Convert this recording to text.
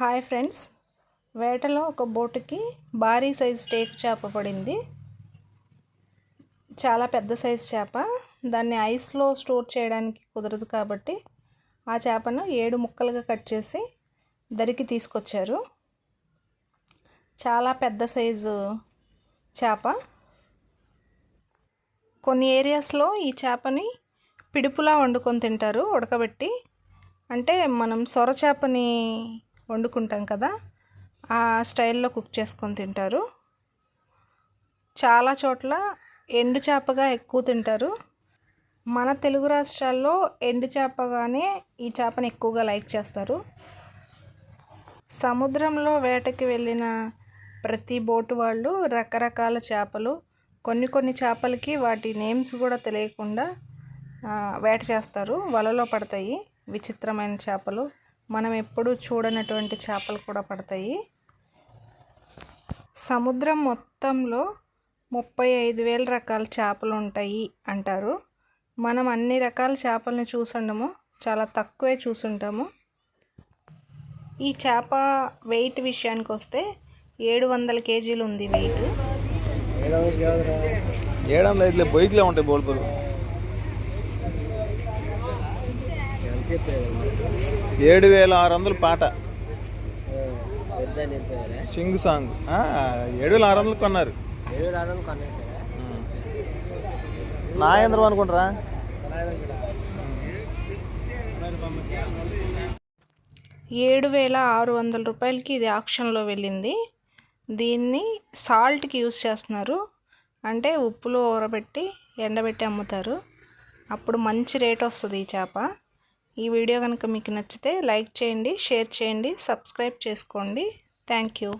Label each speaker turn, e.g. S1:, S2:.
S1: Hi friends. వేటలో ఒక బోటుకి భారీ సైజ్ టేక్ చేప పడింది. చాలా పెద్ద సైజ్ చేప. దాన్ని ఐస్లో స్టోర్ చేయడానికి కుదరదు కాబట్టి ఆ చేపను ఏడు ముక్కలుగా కట్ చేసి దరికి తీసుకొచ్చారు. చాలా పెద్ద సైజు చేప. కొన్ని ఏరియాస్లో ఈ చేపని పిడుపులా వండుకొని తింటారు ఉడకబెట్టి. అంటే మనం సొర చేపని వండుకుంటాం కదా ఆ స్టైల్లో కుక్ చేసుకొని తింటారు. చాలా చోట్ల ఎండు చేపగా ఎక్కువ తింటారు. మన తెలుగు రాష్ట్రాల్లో ఎండు చేపగానే ఈ చేపను ఎక్కువగా లైక్ చేస్తారు. సముద్రంలో వేటకి వెళ్ళిన ప్రతి బోటు వాళ్ళు రకరకాల చేపలు కొన్ని కొన్ని చేపలకి వాటి నేమ్స్ కూడా తెలియకుండా వేట చేస్తారు. వలలో పడతాయి విచిత్రమైన చేపలు. మనం ఎప్పుడూ చూడనటువంటి చేపలు కూడా పడతాయి. సముద్రం మొత్తంలో ముప్పై ఐదు వేల రకాల చేపలు ఉంటాయి అంటారు. మనం అన్ని రకాల చేపలను చూసుండము చాలా తక్కువే చూసుంటాము. ఈ చేప వెయిట్ విషయానికి వస్తే ఏడు వందల కేజీలు ఉంది వెయిట్
S2: ఏడు వందల ఐదులే ఉంటాయి బోల్పులు. ఏడు వేల ఆరు వందలు పాట సింగ్ సాంగ్. ఆ, ఏడు వేల ఆరు వందలు కొన్నారు ఉం. నాగేంద్రం అనుకుంటారా?
S1: ఏడు వేల ఆరు వందల రూపాయలకి ఇది ఆక్షన్లో వెళ్ళింది. దీన్ని సాల్ట్కి యూస్ చేస్తున్నారు. అంటే ఉప్పులో ఊరబెట్టి ఎండబెట్టి అమ్ముతారు. అప్పుడు మంచి రేట్ వస్తుంది ఈ చేప. ఈ వీడియో కనుక మీకు నచ్చితే లైక్ చేయండి షేర్ చేయండి సబ్స్క్రైబ్ చేసుకోండి. Thank you.